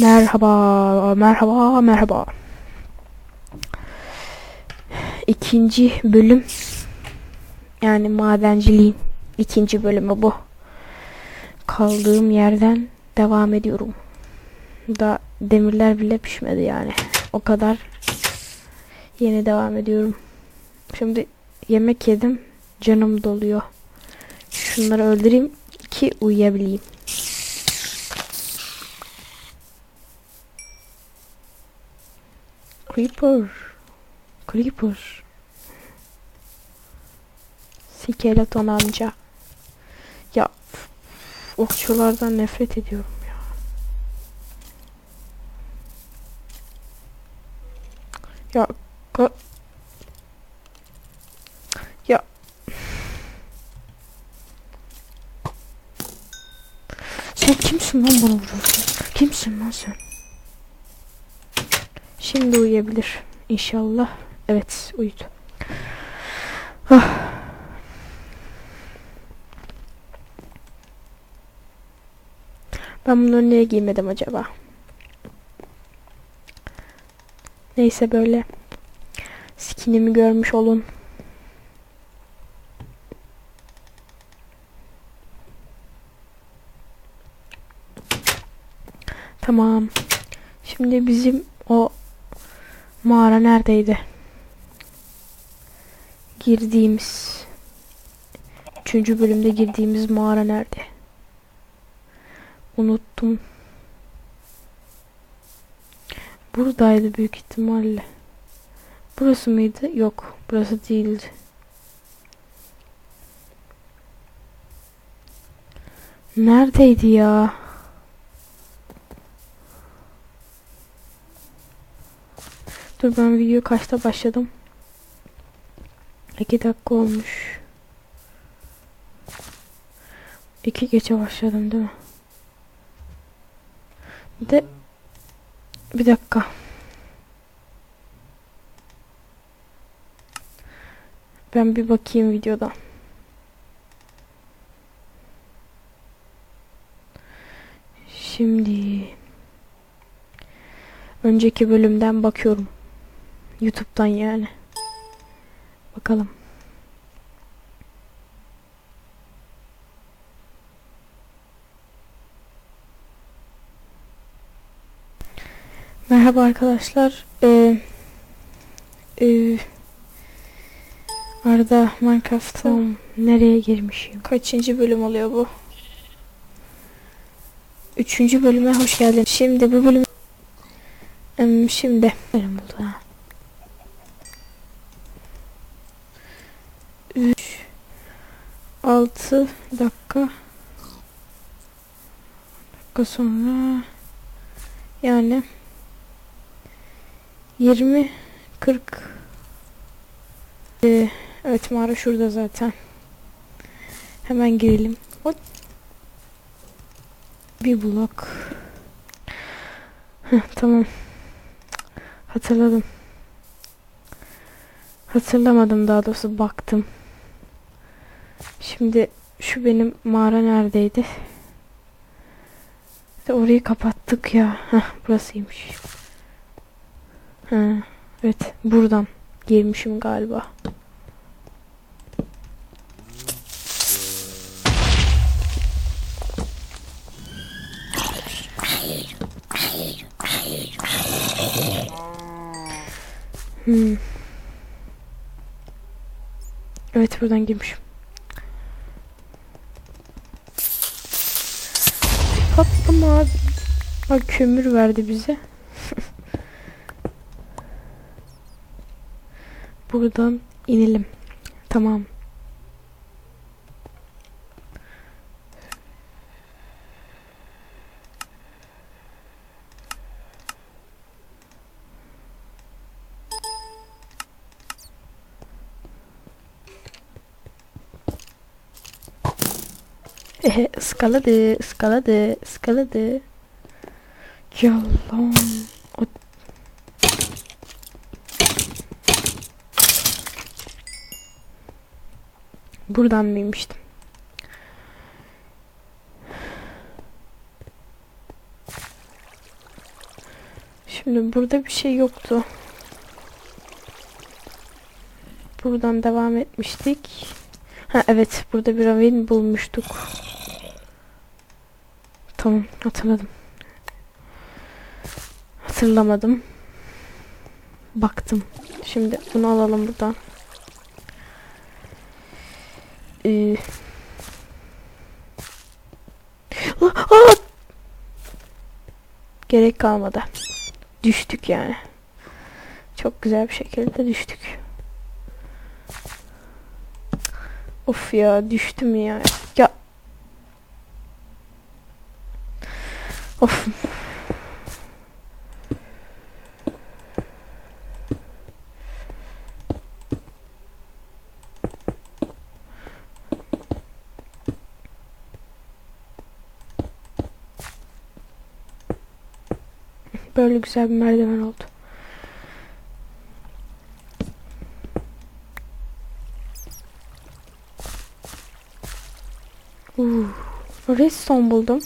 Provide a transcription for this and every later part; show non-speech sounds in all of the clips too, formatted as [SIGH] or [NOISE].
Merhaba, merhaba, merhaba. İkinci bölüm yani madenciliğin ikinci bölümü bu. Kaldığım yerden devam ediyorum. Da demirler bile pişmedi yani. O kadar yeni devam ediyorum. Şimdi yemek yedim. Canım doluyor. Şunları öldüreyim ki uyuyabileyim. Creeper. Creeper. Skeleton amca. Ya okçulardan nefret ediyorum ya. Ya ya sen kimsin lan bana vuruyorsun? Kimsin lan sen? Şimdi uyuyabilir. İnşallah. Evet uyudu. Ah. Ben bunları niye giymedim acaba? Neyse böyle skinimi görmüş olun. Tamam. Şimdi bizim o mağara neredeydi? Girdiğimiz Üçüncü bölümde girdiğimiz mağara nerede? Unuttum. Buradaydı büyük ihtimalle. Burası mıydı? Yok. Burası değildi. Neredeydi ya? Dur ben video kaçta başladım? 2 dakika olmuş. 2 geçe başladım değil mi? De bir dakika. Ben bir bakayım videoda. Şimdi önceki bölümden bakıyorum. YouTube'dan yani. Bakalım. Merhaba arkadaşlar. Ee, ee, Arda Minecraft'ta nereye girmişim? Kaçıncı bölüm oluyor bu? Üçüncü bölüme hoş geldin. Şimdi bu bölüm şimdi bölüm ha. 6 dakika. Dakika sonra yani 20 40 ee, evet mağara şurada zaten. Hemen girelim. Hop. bir blok. Tamam. Hatırladım. Hatırlamadım daha doğrusu baktım şimdi şu benim mağara neredeydi İşte orayı kapattık ya Heh, burasıymış Ha, evet buradan girmişim galiba. Hmm. Evet buradan girmişim. Patlama abi. Bak kömür verdi bize. [LAUGHS] Buradan inelim. Tamam. [LAUGHS] Ehe ıskaladı, ıskaladı, ıskaladı. Yalan. O Buradan mıymıştım? Şimdi burada bir şey yoktu. Buradan devam etmiştik. Ha evet burada bir ravin bulmuştuk. Tamam hatırladım. Hatırlamadım. Baktım. Şimdi bunu alalım buradan. Ee... Gerek kalmadı. Düştük yani. Çok güzel bir şekilde düştük. Of ya düştüm ya. Ya. Of. Böyle güzel bir merdiven oldu. Uh, redstone buldum.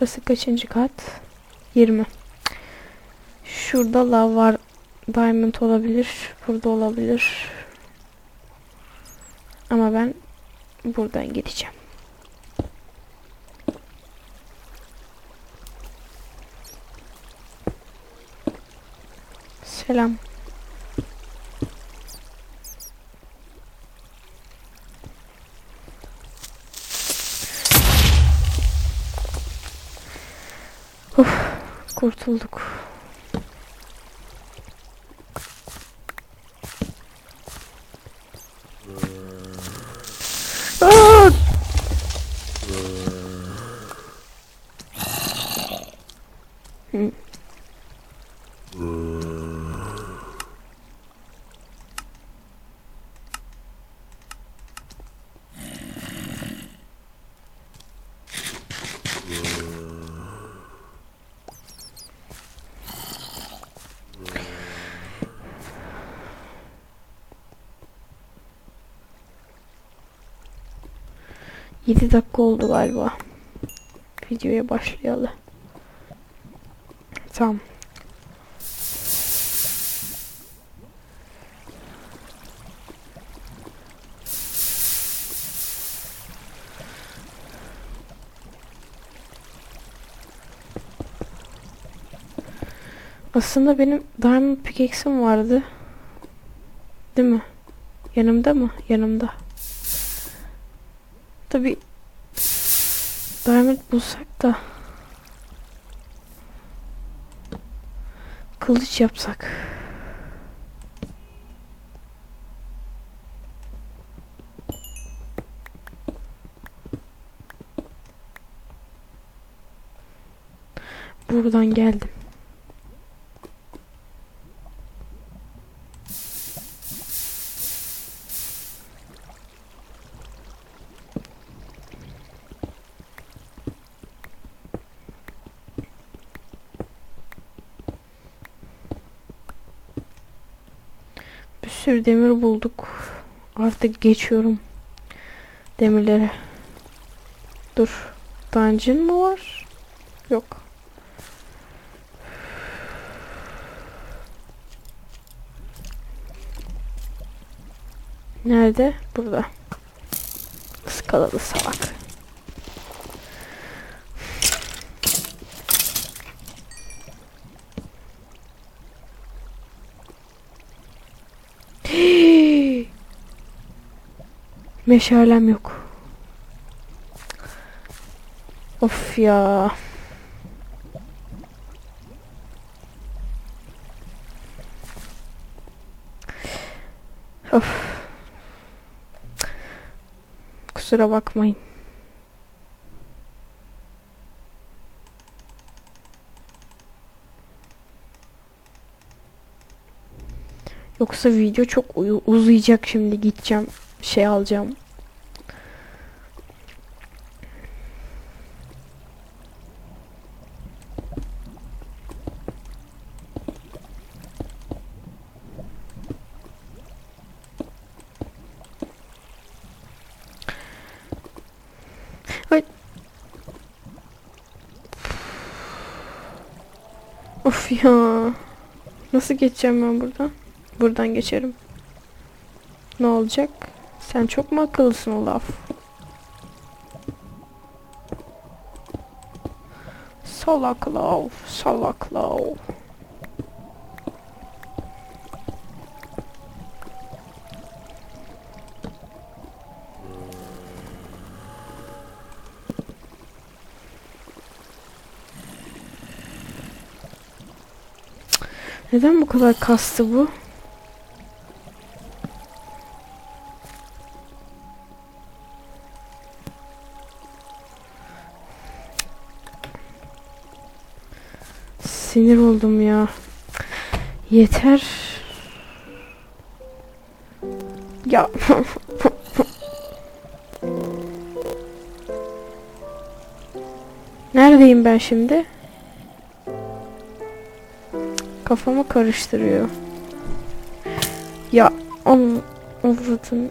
Burası kaçıncı kat? 20. Şurada lav var. Diamond olabilir. Burada olabilir. Ama ben buradan gideceğim. Selam. Uf, kurtulduk. Aa! Hmm. 7 dakika oldu galiba. Videoya başlayalım. Tamam. Aslında benim diamond pickaxe'im vardı. Değil mi? Yanımda mı? Yanımda. Tabi diamond bulsak da kılıç yapsak. Buradan geldim. Sürü demir bulduk. Artık geçiyorum demirlere. Dur. Dungeon mı var? Yok. Nerede? Burada. Iskaladı salak. Meşalem yok. Of ya. Of. Kusura bakmayın. Yoksa video çok uzayacak şimdi gideceğim şey alacağım. Ay. Of ya. Nasıl geçeceğim ben buradan? Buradan geçerim. Ne olacak? Sen çok mu akıllısın Olaf? Salak lav, salak lav. Neden bu kadar kastı bu? Sinir oldum ya. Yeter. Ya. [LAUGHS] Neredeyim ben şimdi? Kafamı karıştırıyor. Ya onun avradın